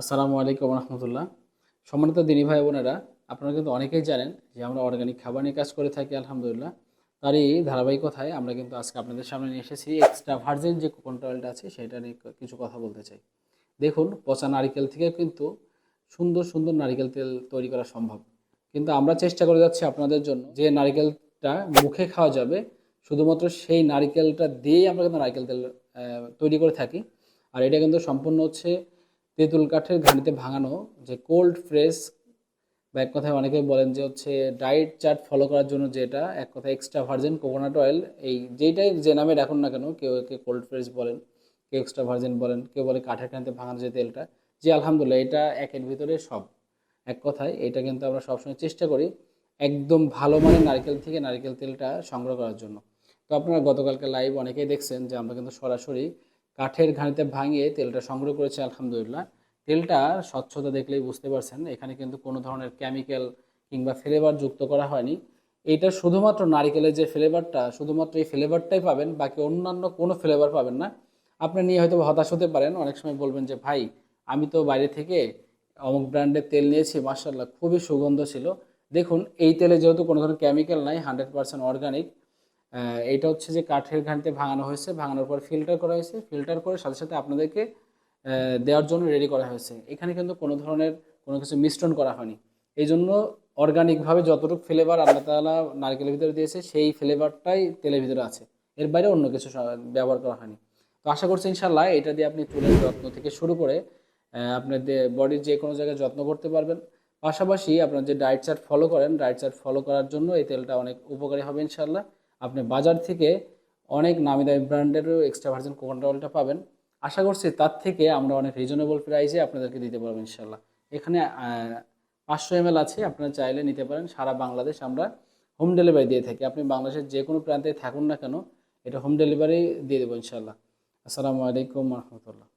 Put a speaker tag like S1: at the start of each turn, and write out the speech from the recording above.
S1: আসসালামু আলাইকুম রহমতুল্লাহ। সম্মানিত দিনী ভাই বোনেরা, আপনারা কিন্তু অনেকেই জানেন যে আমরা অর্গানিক খাবার নিয়ে কাজ করে থাকি, আলহামদুলিল্লাহ। তারই ধারাবাহিকতায় আমরা কিন্তু আজকে আপনাদের সামনে নিয়ে এসেছি এক্সট্রা ভার্জিন যে কোকোনাট অয়েলটা আছে, সেটা নিয়ে কিছু কথা বলতে চাই। দেখুন, পচা নারিকেল থেকে কিন্তু সুন্দর সুন্দর নারিকেল তেল তৈরি করা সম্ভব। কিন্তু আমরা চেষ্টা করে যাচ্ছি আপনাদের জন্য যে নারিকেলটা মুখে খাওয়া যাবে, শুধুমাত্র সেই নারিকেলটা দিয়েই আমরা কিন্তু নারিকেল তেল তৈরি করে থাকি। আর এটা কিন্তু সম্পূর্ণ হচ্ছে তেঁতুল কাঠের ঘানিতে ভাঙানো যে কোল্ড ফ্রেশ বা এক কথায় অনেকে বলেন যে হচ্ছে ডায়েট চার্ট ফলো করার জন্য যেটা, এক কথায় এক্সট্রা ভার্জিন কোকোনাট অয়েল এই যেইটাই যে নামে রাখুন না কেন, কেউ একে কোল্ড ফ্রেশ বলেন, কেউ এক্সট্রা ভার্জিন বলেন, কেউ বলে কাঠের ঘানিতে ভাঙানো যে তেলটা, যে আলহামদুলিল্লাহ এটা একের ভিতরে সব। এক কথায় এটা কিন্তু আমরা সবসময় চেষ্টা করি একদম ভালো মানের নারকেল থেকে নারকেল তেলটা সংগ্রহ করার জন্য। তো আপনারা গতকালকে লাইভ অনেকেই দেখছেন যে আমরা কিন্তু সরাসরি কাঠের ঘানিতে ভাঙিয়ে তেলটা সংগ্রহ করেছে, আলহামদুলিল্লাহ। তেলটা স্বচ্ছতা দেখলেই বুঝতে পারছেন, এখানে কিন্তু কোনো ধরনের কেমিক্যাল কিংবা ফ্লেভার যুক্ত করা হয়নি। এইটা শুধুমাত্র নারিকেলের যে ফ্লেভারটা শুধুমাত্র এই ফ্লেভারটাই পাবেন, বাকি অন্যান্য কোনো ফ্লেভার পাবেন না। আপনি নিয়ে হয়তো হতাশ হতে পারেন, অনেক সময় বলবেন যে, ভাই, আমি তো বাইরে থেকে অমুক ব্র্যান্ডের তেল নিয়েছি মার্শাল্লাহ খুবই সুগন্ধ ছিল। দেখুন, এই তেলে যেহেতু কোনো ধরনের কেমিক্যাল নাই হান্ড্রেড পার্সেন্ট অর্গানিক এইটা হচ্ছে যে কাঠের ঘানিতে ভাঙানো হয়েছে, ভাঙানোর পর ফিল্টার করা হয়েছে। ফিল্টার করে সাথে সাথে আপনাদেরকে দেওয়ার জন্য রেডি করা হয়েছে। এখানে কিন্তু কোনো ধরনের কোনো কিছু মিশ্রণ করা হয়নি। এই জন্য অর্গানিকভাবে যতটুকু ফ্লেভার আল্লাহ তালা নারকেলের ভিতরে দিয়েছে, সেই ফ্লেভারটাই তেলের ভিতরে আছে। এর বাইরে অন্য কিছু ব্যবহার করা হয়নি। তো আশা করছি ইনশাল্লাহ এটা দিয়ে আপনি চুলের যত্ন থেকে শুরু করে আপনার বডির যে কোনো জায়গায় যত্ন করতে পারবেন। পাশাপাশি আপনার যে ডায়েট চার্ট ফলো করেন ডায়েট চার্ট ফলো করার জন্য এই তেলটা অনেক উপকারী হবে ইনশাল্লাহ আপনি বাজার থেকে অনেক নামি দামি ব্র্যান্ডেরও এক্সট্রা ভার্জিন কোকোনাট অয়েলটা পাবেন। আশা করছি তার থেকে আমরা অনেক রিজনেবল প্রাইসে আপনাদেরকে দিতে পারব ইনশাল্লাহ এখানে পাঁচশো এম আছে, আপনারা চাইলে নিতে পারেন। সারা বাংলাদেশ আমরা হোম ডেলিভারি দিয়ে থাকি। আপনি বাংলাদেশের যে কোনো প্রান্তে থাকুন না কেন, এটা হোম ডেলিভারি দিয়ে দেবো ইনশাল্লাহ আসসালামু আলাইকুম রহমতুল্লাহ।